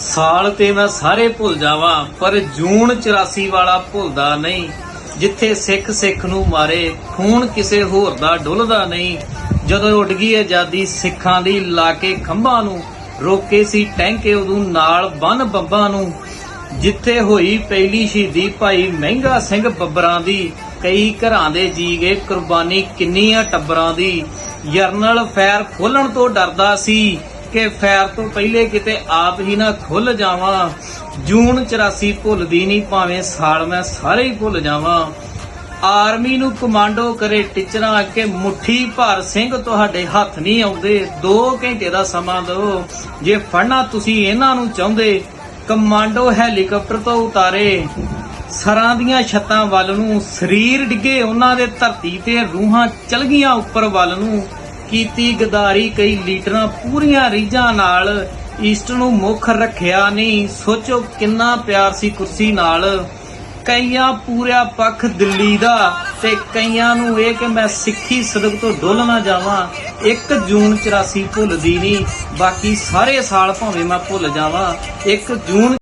ਸਾਲ ਤੇ ਮੈਂ ਸਾਰੇ ਭੁੱਲ ਜਾਵਾਂ, ਪਰ ਜੂਨ 84 ਵਾਲਾ ਭੁੱਲਦਾ ਨਹੀਂ। ਜਿੱਥੇ ਸਿੱਖ ਸਿੱਖ ਨੂੰ ਮਾਰੇ, ਖੂਨ ਕਿਸੇ ਹੋਰ ਦਾ ਡੁੱਲਦਾ ਨਹੀਂ। ਜਦੋਂ ਉੱਡ ਗਈ ਆਜ਼ਾਦੀ, ਸਿੱਖਾਂ ਦੀ ਲਾ ਕੇ ਖੰਭਾਂ ਨੂੰ ਰੋਕੇ ਸੀ ਟੈਂਕੇ, ਉਦੋਂ ਨਾਲ ਬੰਨ ਬੱਬਾਂ ਨੂੰ। ਜਿੱਥੇ ਹੋਈ ਪਹਿਲੀ ਸ਼ਹੀਦੀ, ਭਾਈ ਮਹਿੰਗਾ ਸਿੰਘ ਬੱਬਰਾਂ ਦੀ, ਕਈ ਘਰਾਂ ਦੇ ਜੀ ਗਏ ਕੁਰਬਾਨੀ ਕਿੰਨੀਆਂ ਟੱਬਰਾਂ ਦੀ। ਜਰਨਲ ਫੈਰ ਖੋਲਣ ਤੋਂ ਡਰਦਾ ਸੀ। ਕਿ ਫੈਰ ਤੋਂ ਪਹਿਲੇ ਕਿਤੇ ਆਪ ਹੀ ਨਾ ਖੁੱਲ ਜਾਵਾਂ। ਜੂਨ 84 ਭੁੱਲਦੀ ਨਹੀਂ ਭਾਵੇਂ ਸਾਲ ਮੈਂ ਸਾਰੇ ਹੀ ਭੁੱਲ ਜਾਵਾਂ। ਆਰਮੀ ਨੂੰ ਕਮਾਂਡੋ ਕਰੇ ਟੀਚਰਾਂ ਕਿ ਮੁੱਠੀ ਭਰ ਸਿੰਘ ਤੁਹਾਡੇ ਹੱਥ ਨਹੀਂ ਆਉਂਦੇ। 2 ਘੰਟੇ ਦਾ ਸਮਾਂ ਦਿਓ। ਜੇ ਫੜਨਾ ਤੁਸੀਂ ਇਹਨਾਂ ਨੂੰ ਚਾਹੁੰਦੇ, ਕਮਾਂਡੋ ਹੈਲੀਕਾਪਟਰ ਤੋਂ ਉਤਾਰੇ। ਸਰਾਂ ਦੀਆਂ ਛੱਤਾਂ ਵੱਲ ਨੂੰ ਸਰੀਰ ਡਿੱਗੇ ਉਹਨਾਂ ਦੇ ਧਰਤੀ ਤੇ ਰੂਹਾਂ ਚਲ ਗਈਆਂ ਉੱਪਰ ਵੱਲ ਨੂੰ। ਕੀਤੀ ਗਦਾਰੀ ਕਈ ਲੀਡਰਾਂ ਪੂਰੀਆਂ ਰੀਝਾਂ ਨਾਲ, ਈਸਟ ਨੂੰ ਮੁੱਖ ਰੱਖਿਆ ਨਹੀਂ। ਸੋਚੋ ਕਿੰਨਾ ਪਿਆਰ ਸੀ ਕੁਰਸੀ ਨਾਲ। ਕਈਆਂ ਪੂਰਾ ਪੱਖ ਦਿੱਲੀ ਦਾ ਤੇ ਕਈਆਂ ਨੂੰ ਇਹ ਕਿ ਮੈਂ ਸਿੱਖੀ ਸਦਕ ਤੋਂ ਡੁੱਲ ਨਾ ਜਾਵਾਂ। 1 ਜੂਨ 84 ਭੁੱਲਦੀ ਨਹੀਂ, ਬਾਕੀ ਸਾਰੇ ਸਾਲ ਭਾਵੇਂ ਮੈਂ ਭੁੱਲ ਜਾਵਾਂ। 1 ਜੂਨ